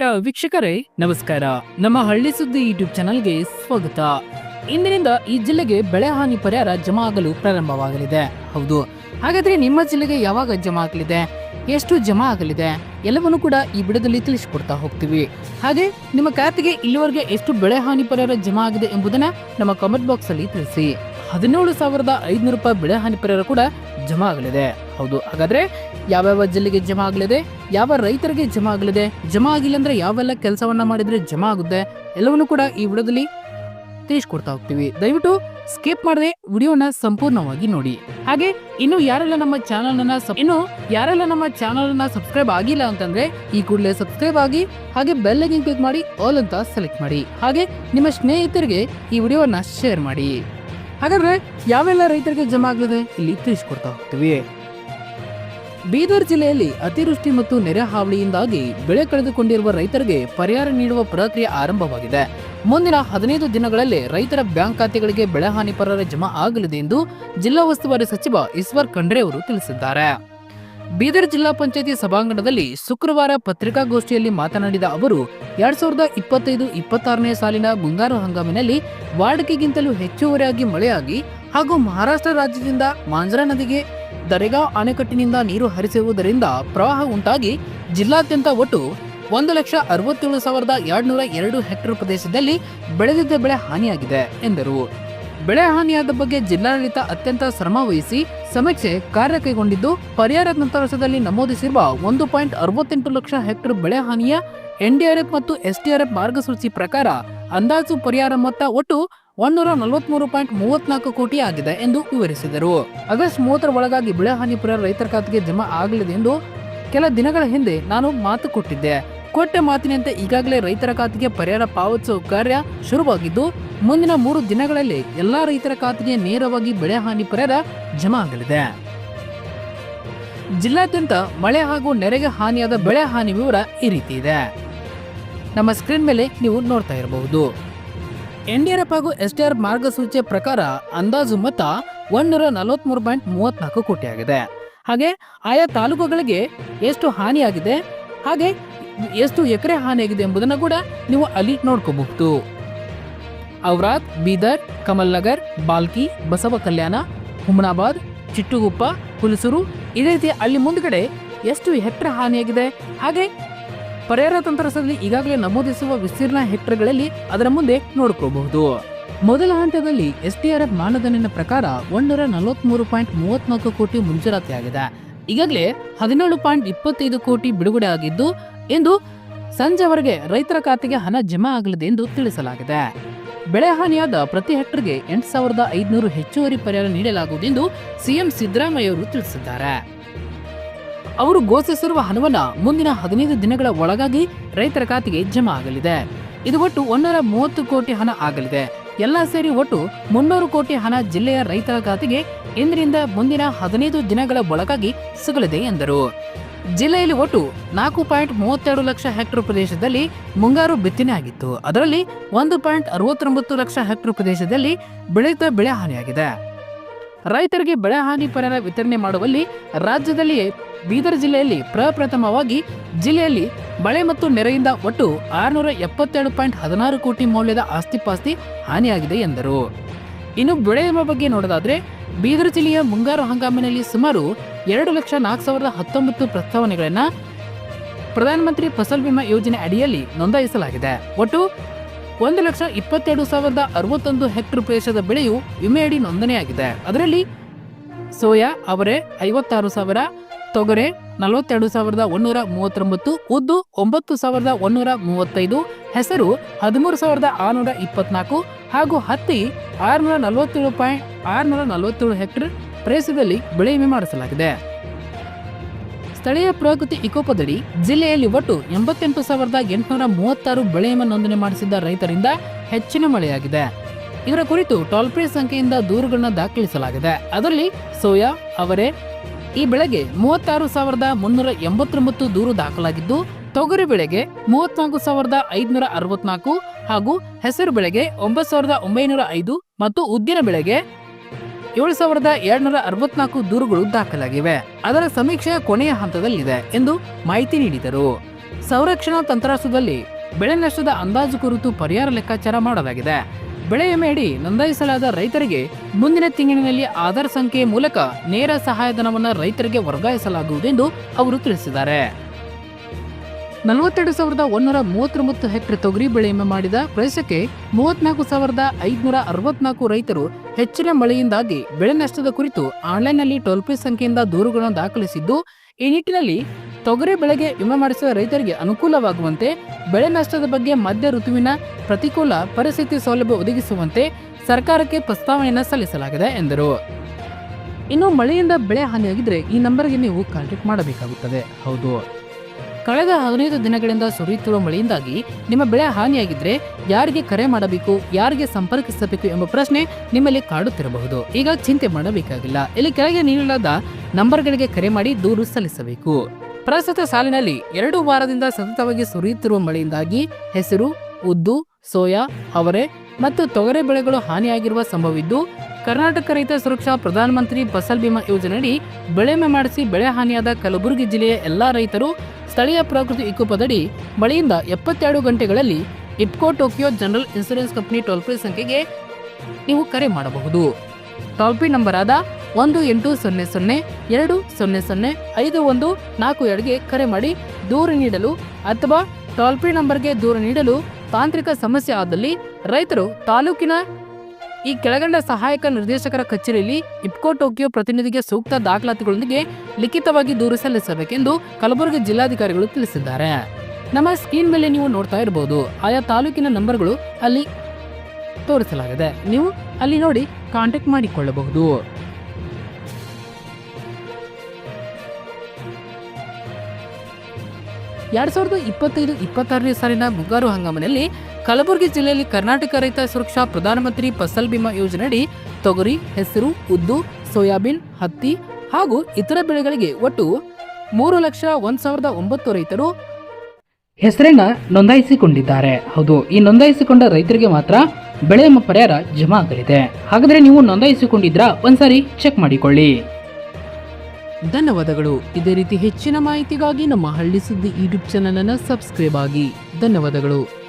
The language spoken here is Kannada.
ವೀಕ್ಷಕರೇ, ನಮಸ್ಕಾರ. ನಮ್ಮ ಹಳ್ಳಿ ಸುದ್ದಿ ಯೂಟ್ಯೂಬ್ ಚಾನಲ್ಗೆ ಸ್ವಾಗತ. ಇಂದಿನಿಂದ ಈ ಜಿಲ್ಲೆಗೆ ಬೆಳೆ ಹಾನಿ ಪರಿಹಾರ ಜಮಾ ಆಗಲು ಪ್ರಾರಂಭವಾಗಲಿದೆ. ಹೌದು. ಹಾಗಾದ್ರೆ ನಿಮ್ಮ ಜಿಲ್ಲೆಗೆ ಯಾವಾಗ ಜಮಾ ಆಗಲಿದೆ? ಎಷ್ಟು ಜಮಾ ಆಗಲಿದೆ? ಎಲ್ಲವನ್ನು ಕೂಡ ಈ ಬಿಡದಲ್ಲಿ ತಿಳಿಸಿಕೊಡ್ತಾ ಹೋಗ್ತೀವಿ. ಹಾಗೆ ನಿಮ್ಮ ಖಾತೆಗೆ ಇಲ್ಲಿವರೆಗೆ ಎಷ್ಟು ಬೆಳೆ ಹಾನಿ ಪರಿಹಾರ ಜಮಾ ಆಗಿದೆ ಎಂಬುದನ್ನ ನಮ್ಮ ಕಾಮೆಂಟ್ ಬಾಕ್ಸ್ ಅಲ್ಲಿ ತಿಳಿಸಿ. ಹದಿನೇಳು ಸಾವಿರದ ಐದುನೂರು ರೂಪಾಯಿ ಬೆಳೆ ಹಾನಿ ಪರಿಹಾರ ಕೂಡ ಜಮಾ ಆಗಲಿದೆ. ಹೌದು, ಹಾಗಾದ್ರೆ ಯಾವ್ಯಾವ ಜಿಲ್ಲೆಗೆ ಜಮಾ ಆಗಲಿದೆ? ಯಾವ ರೈತರಿಗೆ ಜಮಾ ಆಗಲಿದೆ? ಜಮಾ ಆಗಿಲ್ಲ ಅಂದ್ರೆ ಯಾವೆಲ್ಲ ಕೆಲಸವನ್ನ ಮಾಡಿದ್ರೆ ಜಮಾ ಆಗುತ್ತೆ? ಎಲ್ಲವನ್ನು ಕೂಡ ಈ ವಿಡಿಯೋದಲ್ಲಿ ತಿಳಿಸ್ಕೊಡ್ತಾ ಹೋಗ್ತೀವಿ. ದಯವಿಟ್ಟು ಸ್ಕಿಪ್ ಮಾಡದೆ ವಿಡಿಯೋನ ಸಂಪೂರ್ಣವಾಗಿ ನೋಡಿ. ಹಾಗೆ, ಇನ್ನು ಯಾರೆಲ್ಲ ನಮ್ಮ ಚಾನಲ್ ಅನ್ನ ಇನ್ನು ಯಾರೆಲ್ಲ ನಮ್ಮ ಚಾನಲ್ ಅನ್ನ ಸಬ್ಸ್ಕ್ರೈಬ್ ಆಗಿಲ್ಲ ಅಂತಂದ್ರೆ ಈ ಕೂಡಲೇ ಸಬ್ಸ್ಕ್ರೈಬ್ ಆಗಿ, ಹಾಗೆ ಬೆಲ್ ಕ್ಲಿಕ್ ಮಾಡಿ, ಆಲ್ ಅಂತ ಸೆಲೆಕ್ಟ್ ಮಾಡಿ. ಹಾಗೆ, ನಿಮ್ಮ ಸ್ನೇಹಿತರಿಗೆ ಈ ವಿಡಿಯೋನ ಶೇರ್ ಮಾಡಿ. ಹಾಗಾದ್ರೆ ಯಾವೆಲ್ಲ ರೈತರಿಗೆ ಜಮಾ ಆಗಲಿದೆ ಇಲ್ಲಿ ತಿಳಿಸ್ಕೊಡ್ತಾ ಹೋಗ್ತೀವಿ. ಬೀದರ್ ಜಿಲ್ಲೆಯಲ್ಲಿ ಅತಿವೃಷ್ಟಿ ಮತ್ತು ನೆರೆ ಹಾವಳಿಯಿಂದಾಗಿ ಬೆಳೆ ಕಳೆದುಕೊಂಡಿರುವ ರೈತರಿಗೆ ಪರಿಹಾರ ನೀಡುವ ಪ್ರಕ್ರಿಯೆ ಆರಂಭವಾಗಿದೆ. ಮುಂದಿನ ಹದಿನೈದು ದಿನಗಳಲ್ಲಿ ರೈತರ ಬ್ಯಾಂಕ್ ಖಾತೆಗಳಿಗೆ ಬೆಳೆ ಹಾನಿ ಪರಿಹಾರ ಜಮಾ ಆಗಲಿದೆ ಎಂದು ಜಿಲ್ಲಾ ಉಸ್ತುವಾರಿ ಸಚಿವ ಈಶ್ವರ್ ಖಂಡ್ರೆ ಅವರು ತಿಳಿಸಿದ್ದಾರೆ. ಬೀದರ್ ಜಿಲ್ಲಾ ಪಂಚಾಯತಿ ಸಭಾಂಗಣದಲ್ಲಿ ಶುಕ್ರವಾರ ಪತ್ರಿಕಾಗೋಷ್ಠಿಯಲ್ಲಿ ಮಾತನಾಡಿದ ಅವರು, ಎರಡ್ ಸಾವಿರದ ಇಪ್ಪತ್ತೈದು ಇಪ್ಪತ್ತಾರನೇ ಸಾಲಿನ ಮುಂಗಾರು ಹಂಗಾಮಿನಲ್ಲಿ ವಾಡಿಕೆಗಿಂತಲೂ ಹೆಚ್ಚುವರಿಯಾಗಿ ಮಳೆಯಾಗಿ ಹಾಗೂ ಮಹಾರಾಷ್ಟ್ರ ರಾಜ್ಯದಿಂದ ಮಾಂಜ್ರಾ ನದಿಗೆ ದರೆಗಾವ್ ಅಣೆಕಟ್ಟಿನಿಂದ ನೀರು ಹರಿಸಿರುವುದರಿಂದ ಪ್ರವಾಹ ಉಂಟಾಗಿ ಜಿಲ್ಲಾದ್ಯಂತ ಒಟ್ಟು ಒಂದು ಲಕ್ಷ ಅರವತ್ತೇಳು ಸಾವಿರದ ಎರಡ್ನೂರ ಎರಡು ಹೆಕ್ಟೇರ್ ಪ್ರದೇಶದಲ್ಲಿ ಬೆಳೆದಿದ್ದ ಬೆಳೆ ಹಾನಿಯಾಗಿದೆ ಎಂದರು. ಬೆಳೆ ಹಾನಿಯಾದ ಬಗ್ಗೆ ಜಿಲ್ಲಾಡಳಿತ ಅತ್ಯಂತ ಶ್ರಮ ವಹಿಸಿ ಸಮೀಕ್ಷೆ ಕಾರ್ಯ ಕೈಗೊಂಡಿದ್ದು, ಪರಿಹಾರ ನಂತರದಲ್ಲಿ ನಮೂದಿಸಿರುವ ಒಂದು ಪಾಯಿಂಟ್ ಅರವತ್ತೆಂಟು ಲಕ್ಷ ಹೆಕ್ಟೇರ್ ಬೆಳೆ ಹಾನಿಯ ಎನ್ಡಿಆರ್ಎಫ್ ಮತ್ತು ಎಸ್ಡಿಆರ್ಎಫ್ ಮಾರ್ಗಸೂಚಿ ಪ್ರಕಾರ ಅಂದಾಜು ಪರಿಹಾರ ಮೊತ್ತ ಒಟ್ಟು ಒಂದೂರ ನಲವತ್ಮೂರು ಪಾಯಿಂಟ್ ಮೂವತ್ನಾಲ್ಕು ಕೋಟಿ ಆಗಿದೆ ಎಂದು ವಿವರಿಸಿದರು. ಆಗಸ್ಟ್ ಮೂವತ್ತರ ಒಳಗಾಗಿ ಬೆಳೆ ಹಾನಿ ಪರಿಹಾರ ರೈತರ ಖಾತೆಗೆ ಜಮಾ ಆಗಲಿದೆ ಎಂದು ಕೆಲ ದಿನಗಳ ಹಿಂದೆ ನಾನು ಮಾತು ಕೊಟ್ಟಿದ್ದೆ. ಕೊಟ್ಟ ಮಾತಿನಂತೆ ಈಗಾಗಲೇ ರೈತರ ಖಾತೆಗೆ ಪರಿಹಾರ ಪಾವತಿಸುವ ಕಾರ್ಯ ಶುರುವಾಗಿದ್ದು, ಮುಂದಿನ ಮೂರು ದಿನಗಳಲ್ಲಿ ಎಲ್ಲಾ ರೈತರ ಖಾತೆಗೆ ನೇರವಾಗಿ ಬೆಳೆ ಹಾನಿ ಪರಿಹಾರ ಜಮಾ ಆಗಲಿದೆ. ಜಿಲ್ಲಾದ್ಯಂತ ಮಳೆ ಹಾಗೂ ನೆರೆಗೆ ಹಾನಿಯಾದ ಬೆಳೆ ಹಾನಿ ವಿವರ ಈ ರೀತಿ ಇದೆ. ನಮ್ಮ ಸ್ಕ್ರೀನ್ ಮೇಲೆ ನೀವು ನೋಡ್ತಾ ಇರಬಹುದು. ಎನ್ಡಿಆರ್ಎಫ್ ಹಾಗೂ ಎಸ್ಡಿಆರ್ ಮಾರ್ಗಸೂಚಿ ಪ್ರಕಾರ ಅಂದಾಜು ಮೊತ್ತ ಒಂದೂರ ನಲವತ್ಮೂರು ಪಾಯಿಂಟ್ ಮೂವತ್ನಾಲ್ಕು ಕೋಟಿ ಆಗಿದೆ. ಹಾಗೆ ಆಯಾ ತಾಲೂಕುಗಳಿಗೆ ಎಷ್ಟು ಹಾನಿಯಾಗಿದೆ? ಹಾಗೆ ಎಷ್ಟು ಎಕರೆ ಹಾನಿಯಾಗಿದೆ ಎಂಬುದನ್ನು ಕೂಡ ನೀವು ಅಲ್ಲಿ ನೋಡ್ಕೋಬಹುದು. ಔರಾದ್, ಬೀದರ್, ಕಮಲ್ ನಗರ್, ಬಾಲ್ಕಿ, ಬಸವ ಕಲ್ಯಾಣ, ಹುಮನಾಬಾದ್, ಚಿಟ್ಟುಗುಪ್ಪ, ಹುಲಸೂರು, ಇದೇ ರೀತಿ ಅಲ್ಲಿ ಮುಂದ್ಗಡೆ ಎಷ್ಟು ಹೆಕ್ಟರ್ ಹಾನಿಯಾಗಿದೆ ಹಾಗೆ ಪರಿಹಾರ ತಂತ್ರದಲ್ಲಿ ಈಗಾಗಲೇ ನಮೂದಿಸುವ ವಿಸ್ತೀರ್ಣ ಹೆಕ್ಟರ್ಗಳಲ್ಲಿ ಅದರ ಮುಂದೆ ನೋಡ್ಕೋಬಹುದು. ಮೊದಲ ಹಂತದಲ್ಲಿ ಎಸ್ಡಿಆರ್ಎಫ್ ಮಾನದಂಡನ ಪ್ರಕಾರ ಒಂದೂರ ನಲವತ್ಮೂರು ಪಾಯಿಂಟ್ ಮೂವತ್ನಾಲ್ಕು ಕೋಟಿ ಮುಂಜೂರಾತಿಯಾಗಿದೆ ಈಗಾಗಲೇ ಹದಿನೇಳು ಪಾಯಿಂಟ್ ಇಪ್ಪತ್ತೈದು ಕೋಟಿ ಬಿಡುಗಡೆ ಆಗಿದ್ದು ಎಂದು ಸಂಜೆವರೆಗೆ ರೈತರ ಖಾತೆಗೆ ಹಣ ಜಮಾ ಆಗಲಿದೆ ಎಂದು ತಿಳಿಸಲಾಗಿದೆ. ಬೆಳೆ ಹಾನಿಯಾದ ಪ್ರತಿ ಹೆಕ್ಟರ್ಗೆ ಎಂಟು ಸಾವಿರದ ಐದುನೂರು ಹೆಚ್ಚುವರಿ ಪರಿಹಾರ ನೀಡಲಾಗುವುದು ಎಂದು ಸಿಎಂ ಸಿದ್ದರಾಮಯ್ಯ ಅವರು ತಿಳಿಸಿದ್ದಾರೆ. ಅವರು ಘೋಷಿಸಿರುವ ಹಣವನ್ನು ಮುಂದಿನ ಹದಿನೈದು ದಿನಗಳ ಒಳಗಾಗಿ ರೈತರ ಖಾತೆಗೆ ಜಮಾ ಆಗಲಿದೆ. ಇದು ಒಟ್ಟು ಒಂದರ ಮೂವತ್ತು ಕೋಟಿ ಹಣ ಆಗಲಿದೆ. ಎಲ್ಲ ಸೇರಿ ಒಟ್ಟು ಮುನ್ನೂರು ಕೋಟಿ ಹಣ ಜಿಲ್ಲೆಯ ರೈತರ ಖಾತೆಗೆ ಇಂದಿನಿಂದ ಮುಂದಿನ ಹದಿನೈದು ದಿನಗಳ ಒಳಗಾಗಿ ಸಿಗಲಿದೆ ಎಂದರು. ಜಿಲ್ಲೆಯಲ್ಲಿ ಒಟ್ಟು ನಾಲ್ಕು ಪಾಯಿಂಟ್ ಮೂವತ್ತೆರಡು ಲಕ್ಷ ಹೆಕ್ಟರ್ ಪ್ರದೇಶದಲ್ಲಿ ಮುಂಗಾರು ಬಿತ್ತನೆ ಆಗಿತ್ತು. ಅದರಲ್ಲಿ ಒಂದು ಪಾಯಿಂಟ್ ಅರವತ್ತೊಂಬತ್ತು ಲಕ್ಷ ಹೆಕ್ಟರ್ ಪ್ರದೇಶದಲ್ಲಿ ಬೆಳೆದ ಬೆಳೆ ಹಾನಿಯಾಗಿದೆ. ರೈತರಿಗೆ ಬೆಳೆ ಹಾನಿ ಪರಿಹಾರ ವಿತರಣೆ ಮಾಡುವಲ್ಲಿ ರಾಜ್ಯದಲ್ಲಿಯೇ ಬೀದರ್ ಜಿಲ್ಲೆಯಲ್ಲಿ ಪ್ರಪ್ರಥಮವಾಗಿ ಜಿಲ್ಲೆಯಲ್ಲಿ ಮಳೆ ಮತ್ತು ನೆರೆಯಿಂದ ಒಟ್ಟು ಆರುನೂರ ಎಪ್ಪತ್ತೆರಡು ಪಾಯಿಂಟ್ ಹದಿನಾರು ಕೋಟಿ ಮೌಲ್ಯದ ಆಸ್ತಿಪಾಸ್ತಿ ಹಾನಿಯಾಗಿದೆ ಎಂದರು. ಇನ್ನು ಬೆಳೆ ಬಗ್ಗೆ ನೋಡೋದಾದ್ರೆ ಬೀದರ್ ಜಿಲ್ಲೆಯ ಮುಂಗಾರು ಹಂಗಾಮಿನಲ್ಲಿ ಸುಮಾರು ಎರಡು ಲಕ್ಷ ನಾಲ್ಕು ಸಾವಿರದ ಹತ್ತೊಂಬತ್ತು ಪ್ರಸ್ತಾವನೆಗಳನ್ನು ಪ್ರಧಾನಮಂತ್ರಿ ಫಸಲ್ ಬಿಮಾ ಯೋಜನೆ ಅಡಿಯಲ್ಲಿ ನೋಂದಾಯಿಸಲಾಗಿದೆ. ಒಟ್ಟು ಒಂದು ಲಕ್ಷ ಇಪ್ಪತ್ತೆರಡು ಸಾವಿರದ ಅರವತ್ತೊಂದು ಹೆಕ್ಟರ್ ಪ್ರದೇಶದ ಬೆಳೆಯು ವಿಮೆಯಡಿ ನೋಂದಣಿಯಾಗಿದೆ. ಅದರಲ್ಲಿ ಸೋಯಾ ಅವರೆ ಐವತ್ತಾರು ಸಾವಿರ, ತೊಗರೆ ನಲವತ್ತೆರಡು ಸಾವಿರದ ಒಂದೂರ ಮೂವತ್ತೊಂಬತ್ತು ಉದ್ದು ಒಂಬತ್ತು ಸಾವಿರದ ಒಂದೂರ ಮೂವತ್ತೈದು, ಹೆಸರು ಹದಿಮೂರು ಸಾವಿರದ ಆರುನೂರ ಇಪ್ಪತ್ನಾಲ್ಕು ಹಾಗೂ ಹತ್ತಿ ಆರುನೂರ ನಲವತ್ತೇಳು ಪಾಯಿಂಟ್ ಆರುನೂರ ನಲವತ್ತೇಳು ಹೆಕ್ಟೇರ್ ಪ್ರದೇಶದಲ್ಲಿ ಬೆಳೆ ವಿಮೆ ಮಾಡಿಸಲಾಗಿದೆ. ಸ್ಥಳೀಯ ಪ್ರಕೃತಿ ಇಕೋಪದಡಿ ಜಿಲ್ಲೆಯಲ್ಲಿ ಒಟ್ಟು ಎಂಬತ್ತೆಂಟು ಸಾವಿರದ ಎಂಟುನೂರ ಮೂವತ್ತಾರು ಬೆಳೆ ವಿಮೆ ನೋಂದಣಿ ಮಾಡಿಸಿದ್ದ ರೈತರಿಂದ ಹೆಚ್ಚಿನ ಮಳೆಯಾಗಿದೆ. ಇದರ ಕುರಿತು ಟೋಲ್ ಫ್ರೀ ಸಂಖ್ಯೆಯಿಂದ ದೂರುಗಳನ್ನು ದಾಖಲಿಸಲಾಗಿದೆ. ಅದರಲ್ಲಿ ಸೋಯಾ, ಅವರೆ ಈ ಬೆಳೆಗೆ ಮೂವತ್ತಾರು ಸಾವಿರದ ಮುನ್ನೂರ ಎಂಬತ್ತೊಂಬತ್ತು ದೂರು ದಾಖಲಾಗಿದ್ದು, ತೊಗರಿ ಬೆಳೆಗೆ ಮೂವತ್ನಾಲ್ಕು ಸಾವಿರದ ಐದುನೂರ ಅರವತ್ನಾಲ್ಕು ಹಾಗೂ ಹೆಸರು ಬೆಳೆಗೆ ಒಂಬತ್ತು ಸಾವಿರದ ಒಂಬೈನೂರ ಐದು ಮತ್ತು ಉದ್ದಿನ ಬೆಳೆಗೆ ಏಳು ಸಾವಿರದ ಎರಡ್ನೂರ ಅರವತ್ನಾಲ್ಕು ದೂರುಗಳು ದಾಖಲಾಗಿವೆ. ಅದರ ಸಮೀಕ್ಷೆ ಕೊನೆಯ ಹಂತದಲ್ಲಿದೆ ಎಂದು ಮಾಹಿತಿ ನೀಡಿದರು. ಸಂರಕ್ಷಣಾ ತಂತ್ರಾಂಶದಲ್ಲಿ ಬೆಳೆ ನಷ್ಟದ ಅಂದಾಜು ಕುರಿತು ಪರಿಹಾರ ಲೆಕ್ಕಾಚಾರ ಮಾಡಲಾಗಿದೆ. ಬೆಳೆ ವಿಮೆಯಡಿ ನೋಂದಾಯಿಸಲಾದ ರೈತರಿಗೆ ಮುಂದಿನ ತಿಂಗಳಿನಲ್ಲಿ ಆಧಾರ್ ಸಂಖ್ಯೆಯ ಮೂಲಕ ನೇರ ಸಹಾಯಧನವನ್ನು ರೈತರಿಗೆ ವರ್ಗಾಯಿಸಲಾಗುವುದೆಂದು ಅವರು ತಿಳಿಸಿದ್ದಾರೆ. ನಲವತ್ತೆರಡು ಸಾವಿರದ ಒಂದೂರ ಮೂವತ್ತೊಂಬತ್ತು ಹೆಕ್ಟೇರ್ ತೊಗರಿ ಬೆಳೆ ವಿಮೆ ಮಾಡಿದ ಪ್ರದೇಶಕ್ಕೆ ಮೂವತ್ನಾಲ್ಕು ಸಾವಿರದ ಐದುನೂರ ಅರವತ್ನಾಲ್ಕು ರೈತರು ಹೆಚ್ಚಿನ ಮಳೆಯಿಂದಾಗಿ ಬೆಳೆ ನಷ್ಟದ ಕುರಿತು ಆನ್ಲೈನ್ನಲ್ಲಿ ಟೋಲ್ ಫ್ರೀ ಸಂಖ್ಯೆಯಿಂದ ದೂರುಗಳನ್ನು ದಾಖಲಿಸಿದ್ದು, ಈ ನಿಟ್ಟಿನಲ್ಲಿ ತೊಗರಿ ಬೆಳೆಗೆ ವಿಮೆ ಮಾಡಿಸುವ ರೈತರಿಗೆ ಅನುಕೂಲವಾಗುವಂತೆ ಬೆಳೆ ನಷ್ಟದ ಬಗ್ಗೆ ಮಧ್ಯ ಋತುವಿನ ಪ್ರತಿಕೂಲ ಪರಿಸ್ಥಿತಿ ಸೌಲಭ್ಯ ಒದಗಿಸುವಂತೆ ಸರ್ಕಾರಕ್ಕೆ ಪ್ರಸ್ತಾವನೆಯನ್ನು ಸಲ್ಲಿಸಲಾಗಿದೆ ಎಂದರು. ಇನ್ನು ಮಳೆಯಿಂದ ಬೆಳೆ ಹಾನಿಯಾಗಿದ್ರೆ ಈ ನಂಬರ್ಗೆ ನೀವು ಕಾಂಟ್ಯಾಕ್ಟ್ ಮಾಡಬೇಕಾಗುತ್ತದೆ. ಹೌದು. ಕಳೆದ ಹದಿನೈದು ದಿನಗಳಿಂದ ಸುರಿಯುತ್ತಿರುವ ಮಳೆಯಿಂದಾಗಿ ನಿಮ್ಮ ಬೆಳೆ ಹಾನಿಯಾಗಿದ್ರೆ ಯಾರಿಗೆ ಕರೆ ಮಾಡಬೇಕು ಯಾರಿಗೆ ಸಂಪರ್ಕಿಸಬೇಕು ಎಂಬ ಪ್ರಶ್ನೆ ನಿಮ್ಮಲ್ಲಿ ಕಾಡುತ್ತಿರಬಹುದು. ಈಗ ಚಿಂತೆ ಮಾಡಬೇಕಾಗಿಲ್ಲ. ಇಲ್ಲಿ ಕೆಳಗೆ ನೀಡಲಾದ ನಂಬರ್ಗಳಿಗೆ ಕರೆ ಮಾಡಿ ದೂರು ಸಲ್ಲಿಸಬೇಕು. ಪ್ರಸ್ತುತ ಸಾಲಿನಲ್ಲಿ ಎರಡು ವಾರದಿಂದ ಸತತವಾಗಿ ಸುರಿಯುತ್ತಿರುವ ಮಳೆಯಿಂದಾಗಿ ಹೆಸರು, ಉದ್ದು, ಸೋಯಾ, ಅವರೆ ಮತ್ತು ತೊಗರೆ ಬೆಳೆಗಳು ಹಾನಿಯಾಗಿರುವ ಸಂಭವವಿದ್ದು, ಕರ್ನಾಟಕ ರೈತ ಸುರಕ್ಷಾ ಪ್ರಧಾನಮಂತ್ರಿ ಫಸಲ್ ಬಿಮಾ ಯೋಜನೆಯಡಿ ಬೆಳೆ ವಿಮೆ ಮಾಡಿಸಿ ಬೆಳೆ ಹಾನಿಯಾದ ಕಲಬುರಗಿ ಜಿಲ್ಲೆಯ ಎಲ್ಲಾ ರೈತರು ಸ್ಥಳೀಯ ಪ್ರಕೃತಿ ವಿಕೋಪದಡಿ ಮಳೆಯಿಂದ ಎಪ್ಪತ್ತೆರಡು ಗಂಟೆಗಳಲ್ಲಿ IFFCO Tokio general insurance company toll free ಸಂಖ್ಯೆಗೆ ನೀವು ಕರೆ ಮಾಡಬಹುದು. ಟೋಲ್ ಫ್ರೀ ನಂಬರ್ ಆದ ಒಂದು ಎಂಟು ಸೊನ್ನೆ ಸೊನ್ನೆ ಎರಡು ಸೊನ್ನೆ ಸೊನ್ನೆ ಐದು ಒಂದು ನಾಲ್ಕು ಎರಡುಗೆ ಕರೆ ಮಾಡಿ ದೂರು ನೀಡಲು ಅಥವಾ ಟೋಲ್ ಫ್ರೀ ನಂಬರ್ಗೆ ದೂರು ನೀಡಲು ತಾಂತ್ರಿಕ ಸಮಸ್ಯೆ ಆದಲ್ಲಿ ರೈತರು ತಾಲೂಕಿನ ಈ ಕೆಳಗಂಡ ಸಹಾಯಕ ನಿರ್ದೇಶಕರ ಕಚೇರಿಯಲ್ಲಿ ಇಪ್ಕೋ ಟೋಕಿಯೋ ಪ್ರತಿನಿಧಿಗೆ ಸೂಕ್ತ ದಾಖಲಾತಿಗಳೊಂದಿಗೆ ಲಿಖಿತವಾಗಿ ದೂರು ಸಲ್ಲಿಸಬೇಕೆಂದು ಕಲಬುರಗಿ ಜಿಲ್ಲಾಧಿಕಾರಿಗಳು ತಿಳಿಸಿದ್ದಾರೆ. ನಮ್ಮ ಸ್ಕ್ರೀನ್ ಮೇಲೆ ನೀವು ನೋಡ್ತಾ ಇರಬಹುದು ಆಯಾ ತಾಲೂಕಿನ ನಂಬರ್ಗಳು ಅಲ್ಲಿ ತೋರಿಸಲಾಗಿದೆ. ನೀವು ಅಲ್ಲಿ ನೋಡಿ ಕಾಂಟ್ಯಾಕ್ಟ್ ಮಾಡಿಕೊಳ್ಳಬಹುದು. ಎರಡ್ ಸಾವಿರದ ಇಪ್ಪತ್ತೈದು ಇಪ್ಪತ್ತಾರನೇ ಸಾಲಿನ ಮುಂಗಾರು ಹಂಗಾಮಿನಲ್ಲಿ ಕಲಬುರಗಿ ಜಿಲ್ಲೆಯಲ್ಲಿ ಕರ್ನಾಟಕ ರೈತ ಸುರಕ್ಷಾ ಪ್ರಧಾನಮಂತ್ರಿ ಫಸಲ್ ಬಿಮಾ ಯೋಜನೆಯಡಿ ತೊಗರಿ, ಹೆಸರು, ಉದ್ದು, ಸೋಯಾಬೀನ್, ಹತ್ತಿ ಹಾಗೂ ಇತರ ಬೆಳೆಗಳಿಗೆ ಒಟ್ಟು ಮೂರು ಲಕ್ಷ ಒಂದ್ ಸಾವಿರದ ಒಂಬತ್ತು ರೈತರು ಹೆಸರನ್ನ ನೋಂದಾಯಿಸಿಕೊಂಡಿದ್ದಾರೆ. ಹೌದು, ಈ ನೋಂದಾಯಿಸಿಕೊಂಡ ರೈತರಿಗೆ ಮಾತ್ರ ಬೆಳೆ ಪರಿಹಾರ ಜಮಾ ಆಗಲಿದೆ. ಹಾಗಾದ್ರೆ ನೀವು ನೋಂದಾಯಿಸಿಕೊಂಡಿದ್ರಾ ಒಂದ್ಸಾರಿ ಚೆಕ್ ಮಾಡಿಕೊಳ್ಳಿ. ಧನ್ಯವಾದಗಳು. ಇದೇ ರೀತಿ ಹೆಚ್ಚಿನ ಮಾಹಿತಿಗಾಗಿ ನಮ್ಮ ಹಳ್ಳಿ ಸುದ್ದಿ ಯೂಟ್ಯೂಬ್ ಚಾನಲ್ ಅನ್ನು ಸಬ್ಸ್ಕ್ರೈಬ್ ಆಗಿ. ಧನ್ಯವಾದಗಳು.